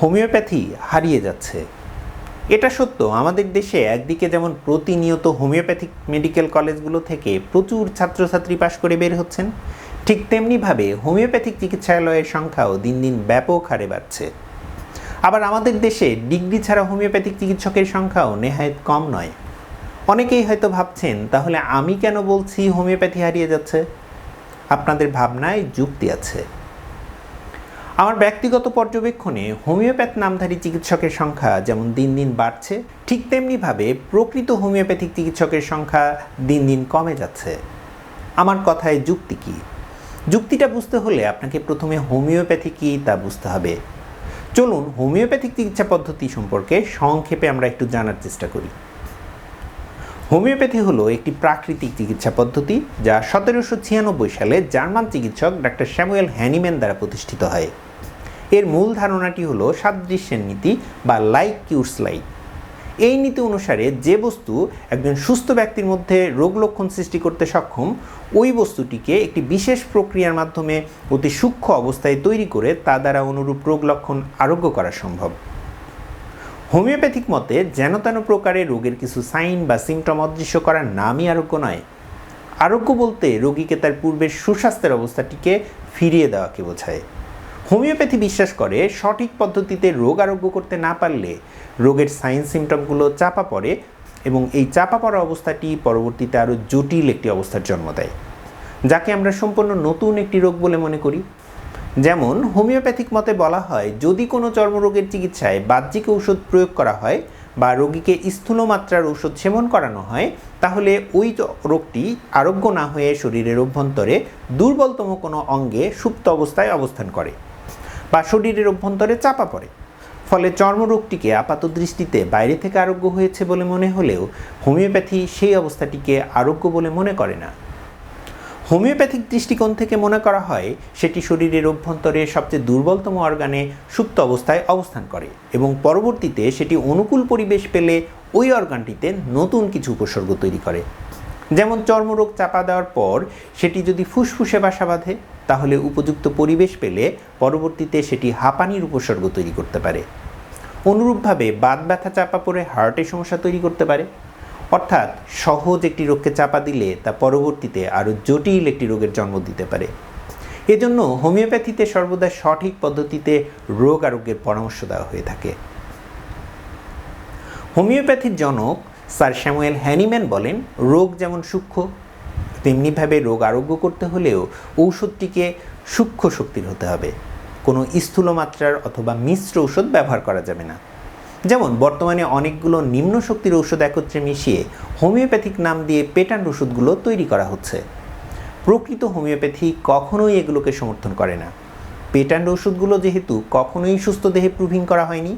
Homeopathy হারিয়ে যাচ্ছে। এটা সত্য, আমাদের দেশে একদিকে যেমন প্রতিনিয়ত হোমিওপ্যাথিক মেডিকেল কলেজগুলো থেকে প্রচুর ছাত্রছাত্রী পাশ করে বের হচ্ছেন, ঠিক তেমনিভাবে হোমিওপ্যাথিক চিকিৎসালয়ের সংখ্যাও দিন দিন ব্যাপক হারে বাড়ছে। আবার আমাদের দেশে ডিগ্রি ছাড়া হোমিওপ্যাথিক চিকিৎসকের সংখ্যাও নেহায়ত কম নয়। অনেকেই হয়তো ভাবছেন, তাহলে আমি কেন বলছি হোমিওপ্যাথি হারিয়ে যাচ্ছে? আপনাদের ভাবনায় যুক্তি আছে। আমার ব্যক্তিগত পর্যবেক্ষণে হোমিওপ্যাথ নামধারী চিকিৎসকের সংখ্যা যেমন দিন দিন বাড়ছে, ঠিক তেমনিভাবে প্রকৃত হোমিওপ্যাথিক চিকিৎসকের সংখ্যা দিন দিন কমে যাচ্ছে। আমার কথায় যুক্তি কী? যুক্তিটা বুঝতে হলে আপনাকে প্রথমে হোমিওপ্যাথি কী তা বুঝতে হবে। চলুন, হোমিওপ্যাথিক চিকিৎসা পদ্ধতি সম্পর্কে সংক্ষেপে আমরা একটু জানার চেষ্টা করি। হোমিওপ্যাথি হলো একটি প্রাকৃতিক চিকিৎসা পদ্ধতি যা সতেরোশো ছিয়ানব্বই সালে জার্মান চিকিৎসক ডাক্তার স্যামুয়েল হ্যানিম্যান দ্বারা প্রতিষ্ঠিত হয়। এর মূল ধারণাটি হলো সাদৃশ্যের নীতি বা লাইক কিউরস লাইক এই নীতি অনুসারে যে বস্তু একজন সুস্থ ব্যক্তির মধ্যে রোগ লক্ষণ সৃষ্টি করতে সক্ষম, ওই বস্তুটিকে একটি বিশেষ প্রক্রিয়ার মাধ্যমে অতি সূক্ষ্ম অবস্থায় তৈরি করে তা দ্বারা অনুরূপ রোগ লক্ষণ আরোগ্য করা সম্ভব। হোমিওপ্যাথিক মতে যেন তেন প্রকারে রোগের কিছু সাইন বা সিমটম অদৃশ্য করার নামই আরোগ্য নয়। আরোগ্য বলতে রোগীকে তার পূর্বের সুস্বাস্থ্যের অবস্থাটিকে ফিরিয়ে দেওয়াকে বোঝায়। হোমিওপ্যাথি বিশ্বাস করে সঠিক পদ্ধতিতে রোগ আরোগ্য করতে না পারলে রোগের সাইন সিমটমগুলো চাপা পড়ে এবং এই চাপা পড়া অবস্থাটি পরবর্তীতে আরও জটিল একটি অবস্থার জন্ম দেয়, যাকে আমরা সম্পূর্ণ নতুন একটি রোগ বলে মনে করি। যেমন, হোমিওপ্যাথিক মতে বলা হয়, যদি কোনো চর্মরোগের চিকিৎসায় বাহ্যিক ঔষধ প্রয়োগ করা হয় বা রোগীকে স্থূল মাত্রার ঔষধ সেবন করানো হয়, তাহলে ওই রোগটি আরোগ্য না হয়ে শরীরের অভ্যন্তরে দুর্বলতম কোনো অঙ্গে সুপ্ত অবস্থায় অবস্থান করে। বা শরীরের অভ্যন্তরে চাপা পড়ে। ফলে চর্মরোগটিকে আপাত দৃষ্টিতে বাইরে থেকে আরোগ্য হয়েছে বলে মনে হলেও হোমিওপ্যাথি সেই অবস্থাটিকে আরোগ্য বলে মনে করে না। হোমিওপ্যাথিক দৃষ্টিকোণ থেকে মনে করা হয়, সেটি শরীরের অভ্যন্তরে সবচেয়ে দুর্বলতম অর্গানে সুপ্ত অবস্থায় অবস্থান করে এবং পরবর্তীতে সেটি অনুকূল পরিবেশ পেলে ওই অর্গানটিতে নতুন কিছু উপসর্গ তৈরি করে। যেমন চর্মরোগ চাপা দেওয়ার পর সেটি যদি ফুসফুসে বাসা বাঁধে তাহলে উপযুক্ত পরিবেশ পেলে পরবর্তীতে সেটি হাঁপানির উপসর্গ তৈরি করতে পারে। অনুরূপভাবে বাত ব্যথা চাপা পড়ে হার্টের সমস্যা তৈরি করতে পারে। অর্থাৎ সহজ একটি রোগকে চাপা দিলে তা পরবর্তীতে আরও জটিল একটি রোগের জন্ম দিতে পারে। এজন্য হোমিওপ্যাথিতে সর্বদা সঠিক পদ্ধতিতে রোগ আরোগ্যের পরামর্শ দেওয়া হয়ে থাকে। হোমিওপ্যাথির জনক স্যার স্যামুয়েল হ্যানিম্যান বলেন, রোগ যেমন সূক্ষ্ম তেমনিভাবে রোগ আরোগ্য করতে হলেও ঔষধটিকে সূক্ষ্ম শক্তির হতে হবে। কোনো স্থূল মাত্রার অথবা মিশ্র ঔষধ ব্যবহার করা যাবে না। যেমন, বর্তমানে অনেকগুলো নিম্ন শক্তির ঔষধ একত্রে মিশিয়ে হোমিওপ্যাথিক নাম দিয়ে পেটান্ট ওষুধগুলো তৈরি করা হচ্ছে। প্রকৃত হোমিওপ্যাথি কখনোই এগুলোকে সমর্থন করে না। পেটান্ট ওষুধগুলো যেহেতু কখনোই সুস্থ দেহে প্রুভিং করা হয়নি,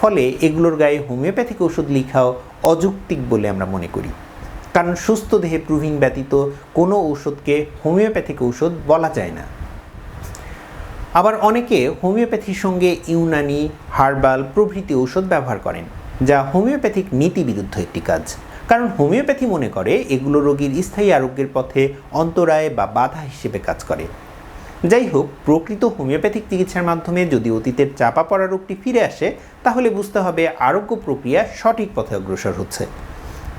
ফলে এগুলোর গায়ে হোমিওপ্যাথিক ওষুধ লেখাও অযৌক্তিক বলে আমরা মনে করি। কারণ সুস্থ দেহে প্রুভিং ব্যতীত কোনো ঔষধকে হোমিওপ্যাথিক ঔষধ বলা যায় না। আবার অনেকে হোমিওপ্যাথির সঙ্গে ইউনানি, হার্বাল প্রভৃতি ঔষধ ব্যবহার করেন, যা হোমিওপ্যাথিক নীতি বিরুদ্ধ একটি কাজ। কারণ হোমিওপ্যাথি মনে করে এগুলো রোগীর স্থায়ী আরোগ্যের পথে অন্তরায় বা বাধা হিসেবে কাজ করে। যাই হোক, প্রকৃত হোমিওপ্যাথিক চিকিৎসার মাধ্যমে যদি অতীতের চাপা পড়া রোগটি ফিরে আসে, তাহলে বুঝতে হবে আরোগ্য প্রক্রিয়া সঠিক পথে অগ্রসর হচ্ছে।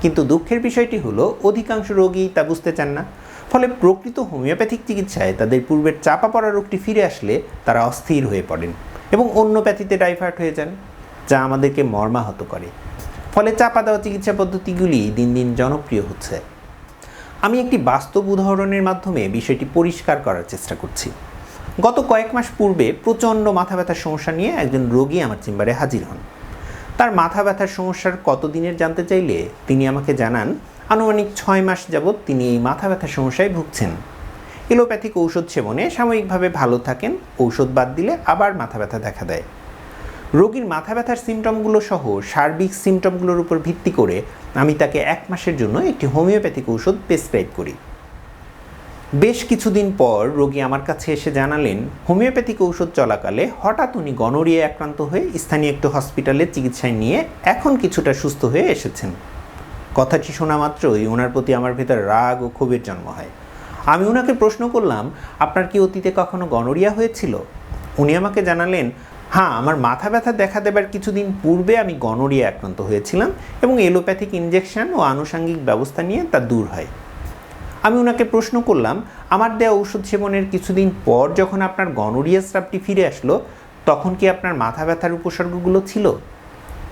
কিন্তু দুঃখের বিষয়টি হলো, অধিকাংশ রোগী তা বুঝতে চান না। ফলে প্রকৃত হোমিওপ্যাথিক চিকিৎসায় তাদের পূর্বের চাপা পড়া রোগটি ফিরে আসলে তারা অস্থির হয়ে পড়েন এবং অন্য প্যাথিতে ডাইভার্ট হয়ে যান, যা আমাদেরকে মর্মাহত করে। ফলে চাপা দেওয়া চিকিৎসা পদ্ধতিগুলি দিন দিন জনপ্রিয় হচ্ছে। আমি একটি বাস্তব উদাহরণের মাধ্যমে বিষয়টি পরিষ্কার করার চেষ্টা করছি। গত কয়েক মাস পূর্বে প্রচণ্ড মাথা ব্যথার সমস্যা নিয়ে একজন রোগী আমার চেম্বারে হাজির হন। তার মাথা ব্যথার সমস্যার কত দিনের জানতে চাইলে তিনি আমাকে জানান, আনুমানিক ছয় মাস যাবৎ তিনি এই মাথা ব্যথার সমস্যায় ভুগছেন। এলোপ্যাথিক ঔষধ সেবনে সাময়িকভাবে ভালো থাকেন, ঔষধ বাদ দিলে আবার মাথা ব্যথা দেখা দেয়। রোগীর মাথা ব্যথার সিমটমগুলো সহ সার্বিক সিমটমগুলোর উপর ভিত্তি করে আমি তাকে এক মাসের জন্য একটি হোমিওপ্যাথিক ঔষধ প্রেসক্রাইব করি। বেশ কিছুদিন পর রোগী আমার কাছে এসে জানালেন, হোমিওপ্যাথিক ঔষধ চলাকালে হঠাৎ উনি গনোরিয়ায় আক্রান্ত হয়ে স্থানীয় একটি হসপিটালে চিকিৎসায় নিয়ে এখন কিছুটা সুস্থ হয়ে এসেছেন। কথাটি শোনা মাত্রই ওনার প্রতি আমার ভেতর রাগ ও ক্ষোভের জন্ম হয়। আমি ওনাকে প্রশ্ন করলাম, আপনার কি অতীতে কখনো গনোরিয়া হয়েছিল? উনি আমাকে জানালেন হ্যাঁ আমার মাথা ব্যথা দেখা দেবার কিছুদিন পূর্বে আমি গনোরিয়া আক্রান্ত হয়েছিলাম এবং এলোপ্যাথিক ইনজেকশন ও আনুষাঙ্গিক ব্যবস্থা নিয়ে তা দূর হয়। আমি ওনাকে প্রশ্ন করলাম, আমার দেওয়া ঔষধ সেবনের কিছুদিন পর যখন আপনার গনোরিয়া স্রাবটি ফিরে আসলো, তখন কি আপনার মাথা ব্যথার উপসর্গগুলো ছিল?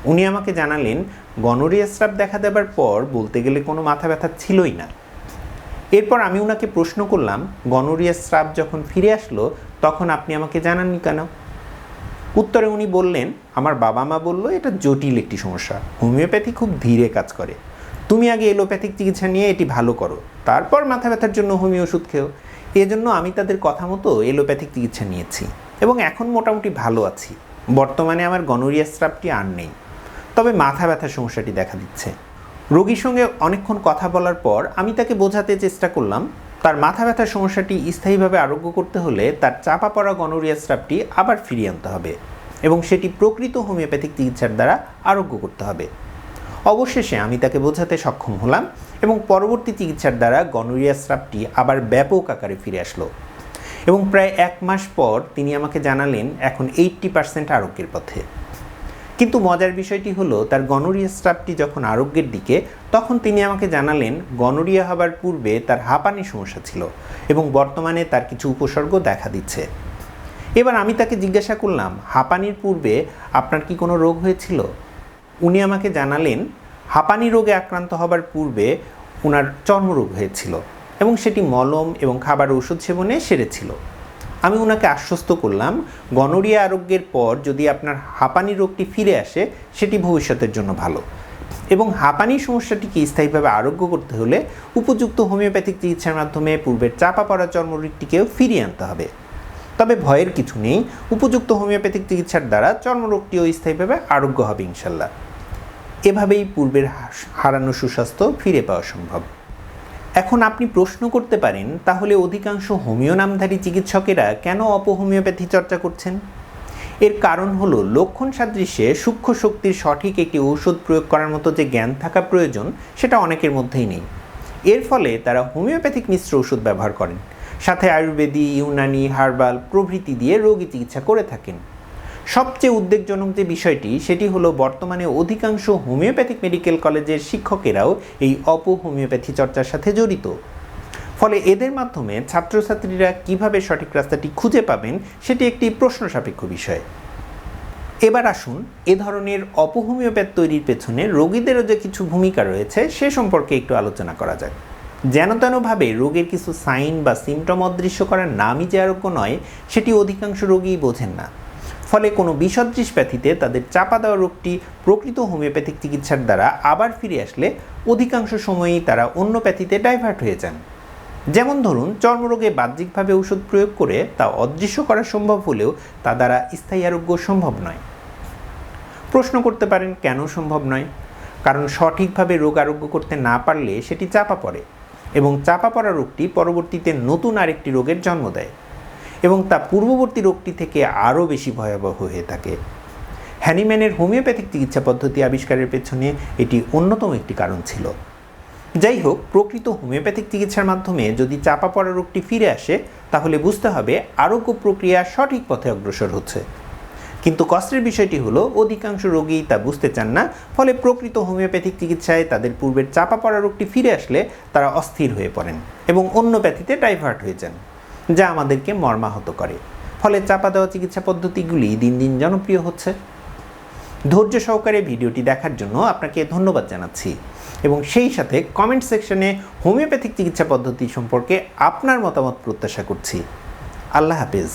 উনি আমাকে জানালেন, গনোরিয়া স্রাব দেখা দেবার পর বলতে গেলে কোনো মাথা ব্যথা ছিলই না। এরপর আমি ওনাকে প্রশ্ন করলাম, গনোরিয়া স্রাব যখন ফিরে আসলো, তখন আপনি আমাকে জানাননি কেন? উত্তরে উনি বললেন, আমার বাবা মা বলল, এটা জটিল একটি সমস্যা। হোমিওপ্যাথি খুব ধীরে কাজ করে। তুমি আগে এলোপ্যাথিক চিকিৎসা নিয়ে এটি ভালো করো। তারপর মাথা ব্যথার জন্য হোমিও ওষুধ খেও। এজন্য আমি তাদের কথা মতো এলোপ্যাথিক চিকিৎসা নিয়েছি এবং এখন মোটামুটি ভালো আছি। বর্তমানে আমার গনোরিয়া স্রাবটি আর নেই। তবে মাথা ব্যথার সমস্যাটি দেখা দিচ্ছে। রোগীর সঙ্গে অনেকক্ষণ কথা বলার পর আমি তাকে বোঝাতে চেষ্টা করলাম, তার মাথা ব্যথার সমস্যাটি স্থায়ীভাবে আরোগ্য করতে হলে তার চাপা পড়া গনোরিয়া স্রাবটি আবার ফিরিয়ে আনতে হবে এবং সেটি প্রকৃত হোমিওপ্যাথিক চিকিৎসার দ্বারা আরোগ্য করতে হবে। অবশেষে আমি তাকে বোঝাতে সক্ষম হলাম এবং পরবর্তী চিকিৎসার দ্বারা গনোরিয়া স্রাবটি আবার ব্যাপক আকারে ফিরে আসলো। এবং প্রায় এক মাস পর তিনি আমাকে জানালেন, এখন এইট্টি পার্সেন্ট আরোগ্যের পথে। কিন্তু মজার বিষয়টি হলো, তার গনোরিয়া স্রাবটি যখন আরোগ্যের দিকে, তখন তিনি আমাকে জানালেন, গনোরিয়া হবার পূর্বে তার হাঁপানি সমস্যা ছিল এবং বর্তমানে তার কিছু উপসর্গ দেখা দিচ্ছে। এবার আমি তাকে জিজ্ঞাসা করলাম, হাঁপানির পূর্বে আপনার কি কোনো রোগ হয়েছিল? উনি আমাকে জানালেন, হাঁপানি রোগে আক্রান্ত হবার পূর্বে ওনার চর্মরোগ হয়েছিল এবং সেটি মলম এবং খাবার ওষুধ সেবনে সেরেছিল। আমি ওনাকে আশ্বস্ত করলাম, গনোরিয়া আরোগ্যের পর যদি আপনার হাঁপানি রোগটি ফিরে আসে, সেটি ভবিষ্যতের জন্য ভালো। এবং হাঁপানি সমস্যাটিকে স্থায়ীভাবে আরোগ্য করতে হলে উপযুক্ত হোমিওপ্যাথিক চিকিৎসার মাধ্যমে পূর্বের চাপা পড়া চর্মরোগটিকেও ফিরিয়ে আনতে হবে। তবে ভয়ের কিছু নেই। উপযুক্ত হোমিওপ্যাথিক চিকিৎসার দ্বারা চর্মরোগটিও স্থায়ীভাবে আরোগ্য হবে ইনশাল্লাহ। এভাবেই পূর্বের হারানো সুস্বাস্থ্য ফিরে পাওয়া সম্ভব। এখন আপনি প্রশ্ন করতে পারেন, তাহলে অধিকাংশ হোমিও নামধারী চিকিৎসকেরা কেন অপহোমিওপ্যাথি চর্চা করছেন? এর কারণ হলো, লক্ষণ সাদৃশ্যে সূক্ষ্ম শক্তির সঠিক একটি ঔষধ প্রয়োগ করার মতো যে জ্ঞান থাকা প্রয়োজন, সেটা অনেকের মধ্যেই নেই। এর ফলে তারা হোমিওপ্যাথিক মিশ্র ওষুধ ব্যবহার করেন। সাথে আয়ুর্বেদী, ইউনানি, হার্বাল প্রভৃতি দিয়ে রোগী চিকিৎসা করে থাকেন। সবচেয়ে উদ্বেগজনক যে বিষয়টি, সেটি হলো বর্তমানে অধিকাংশ হোমিওপ্যাথিক মেডিকেল কলেজের শিক্ষকেরাও এই অপ হোমিওপ্যাথি চর্চার সাথে জড়িত। ফলে এদের মাধ্যমে ছাত্রছাত্রীরা কীভাবে সঠিক রাস্তাটি খুঁজে পাবেন, সেটি একটি প্রশ্ন সাপেক্ষ বিষয়। এবার আসুন এ ধরনের অপহোমিওপ্যাথ তৈরির পেছনে রোগীদেরও যে কিছু ভূমিকা রয়েছে, সে সম্পর্কে একটু আলোচনা করা যাক। যেন তেনভাবে রোগের কিছু সাইন বা সিমটম অদৃশ্য করার নামই যে আরোগ্য নয়, সেটি অধিকাংশ রোগীই বোঝেন না। ফলে কোনো বিষদৃশ প্যাথিতে তাদের চাপা দেওয়া রোগটি প্রকৃত হোমিওপ্যাথিক চিকিৎসার দ্বারা আবার ফিরে আসলে অধিকাংশ সময়ই তারা অন্য প্যাথিতে ডাইভার্ট হয়ে যান। যেমন ধরুন, চর্মরোগে বাহ্যিকভাবে ওষুধ প্রয়োগ করে তা অদৃশ্য করা সম্ভব হলেও তা দ্বারা স্থায়ী আরোগ্য সম্ভব নয়। প্রশ্ন করতে পারেন, কেন সম্ভব নয়? কারণ সঠিকভাবে রোগ আরোগ্য করতে না পারলে সেটি চাপা পড়ে। এবং চাপা পড়া রোগটি পরবর্তীতে নতুন আরেকটি রোগের জন্ম দেয় এবং তা পূর্ববর্তী রোগটি থেকে আরও বেশি ভয়াবহ হয়ে থাকে। হ্যানিম্যানের হোমিওপ্যাথিক চিকিৎসা পদ্ধতি আবিষ্কারের পেছনে এটি অন্যতম একটি কারণ ছিল। যাই হোক, প্রকৃত হোমিওপ্যাথিক চিকিৎসার মাধ্যমে যদি চাপা পড়া রোগটি ফিরে আসে, তাহলে বুঝতে হবে আরোগ্য প্রক্রিয়া সঠিক পথে অগ্রসর হচ্ছে। কিন্তু কষ্টের বিষয়টি হলো, অধিকাংশ রোগী তা বুঝতে চান না। ফলে প্রকৃত হোমিওপ্যাথিক চিকিৎসায় তাদের পূর্বের চাপা পড়া রোগটি ফিরে আসলে তারা অস্থির হয়ে পড়েন এবং অন্য প্যাথিতে ডাইভার্ট হয়ে যান, যা আমাদেরকে মর্মাহত করে। ফলে চাপা দেওয়া চিকিৎসা পদ্ধতিগুলি দিন দিন জনপ্রিয় হচ্ছে। ধৈর্য সহকারে ভিডিওটি দেখার জন্য আপনাকে ধন্যবাদ জানাচ্ছি এবং সেই সাথে কমেন্ট সেকশনে হোমিওপ্যাথিক চিকিৎসা পদ্ধতি সম্পর্কে আপনার মতামত প্রত্যাশা করছি। আল্লাহ হাফেজ।